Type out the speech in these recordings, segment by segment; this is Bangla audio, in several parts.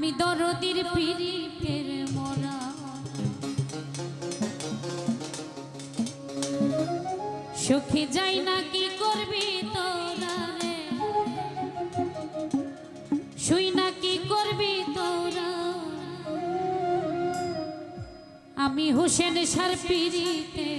আমি দরদির পীড়িতের মোরা। সুখে যাই না কি করবি তোরা রে? শুই না কি করবি তোরা? আমি হোসেন সার পীড়িতে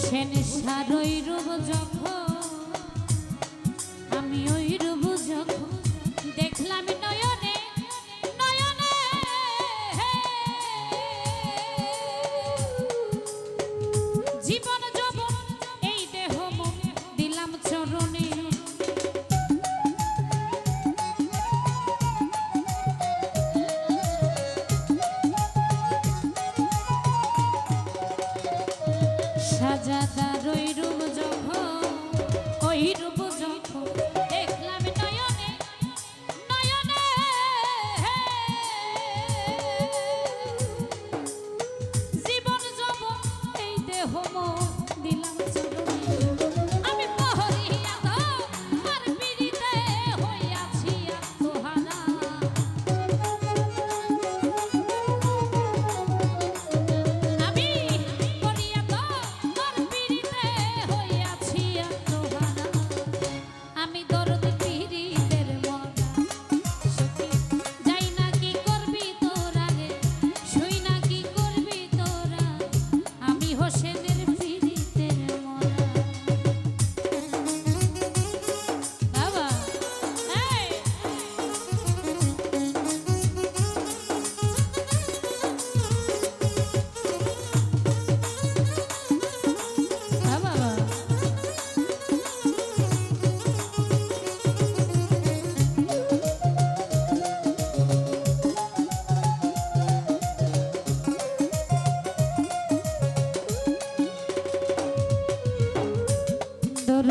হোসেন সারই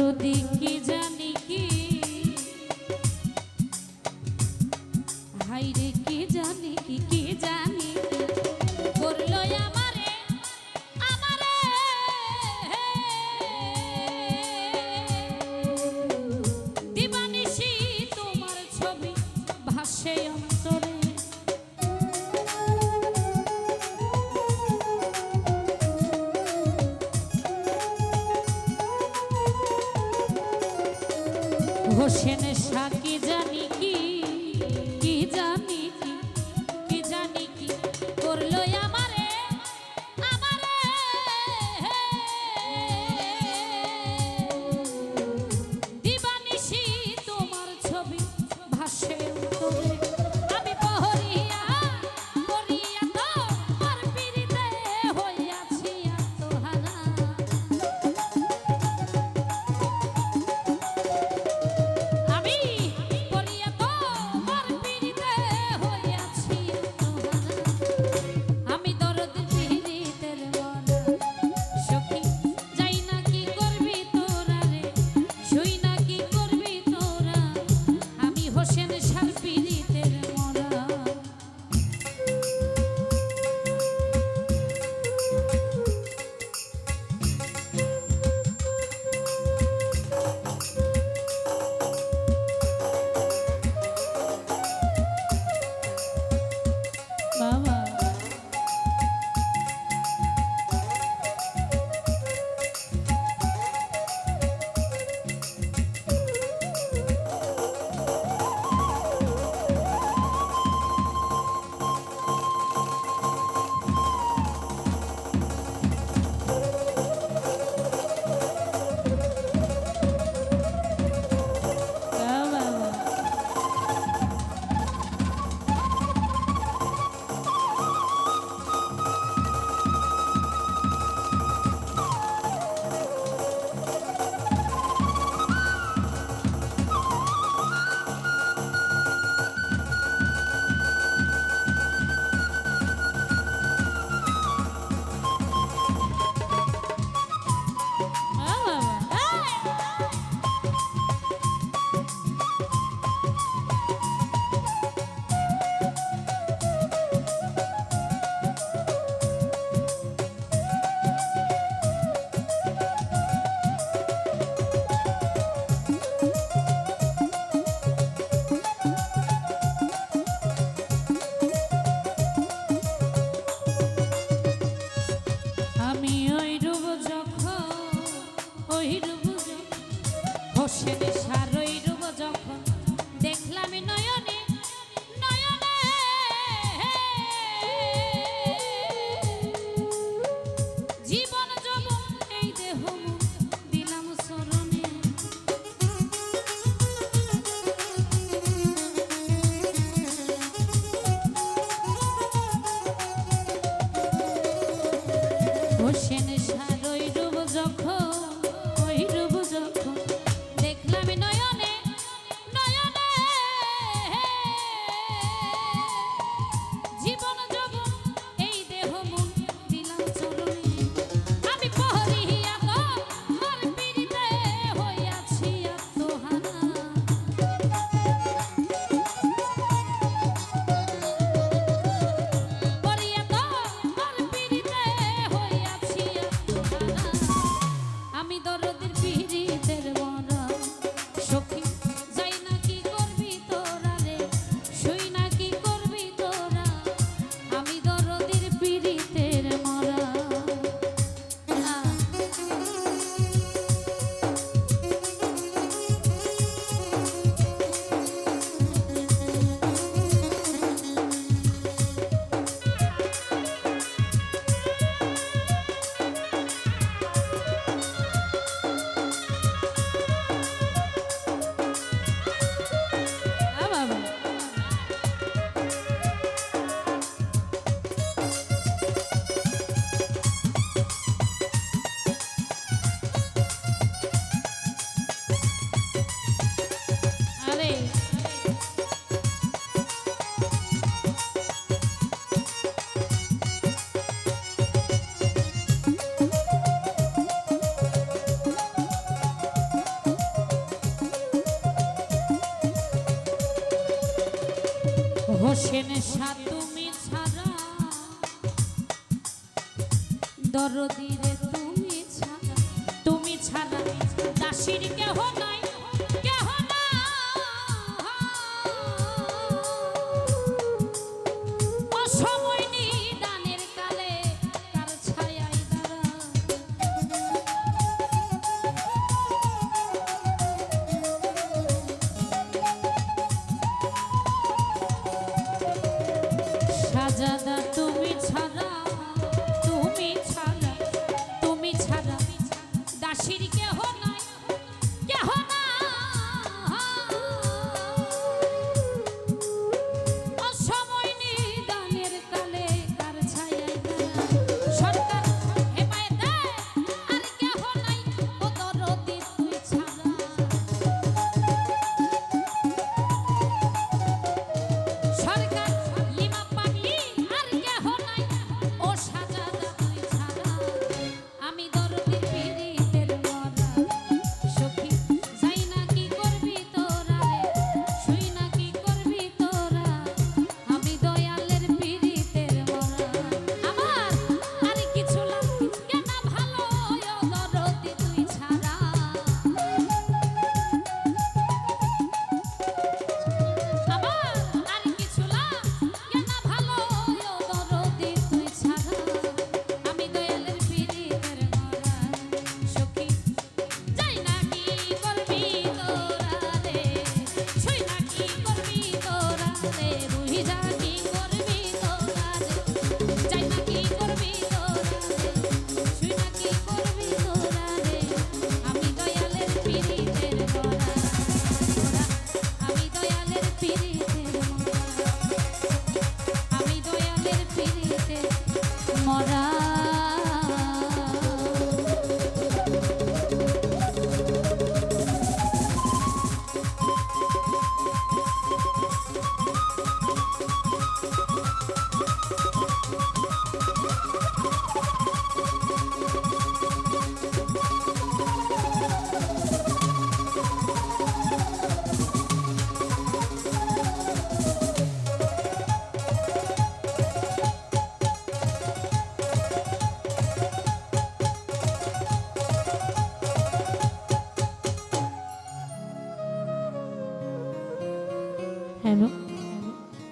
যদি কি জানি কি? হাইরে কি জানি কি কি জানি করল আমারে আমারে দিবানিশি তোমার ছবি ভাসে অন্তর। হোসেন হোসেন সারই রূপ যখন দেখলাম নয়নে নয়নে। জীবন যব এই দেহ দিলাম স্মরণে। হোসেন হোসেন তুমি ছাড়া দরদিরে সাজাদা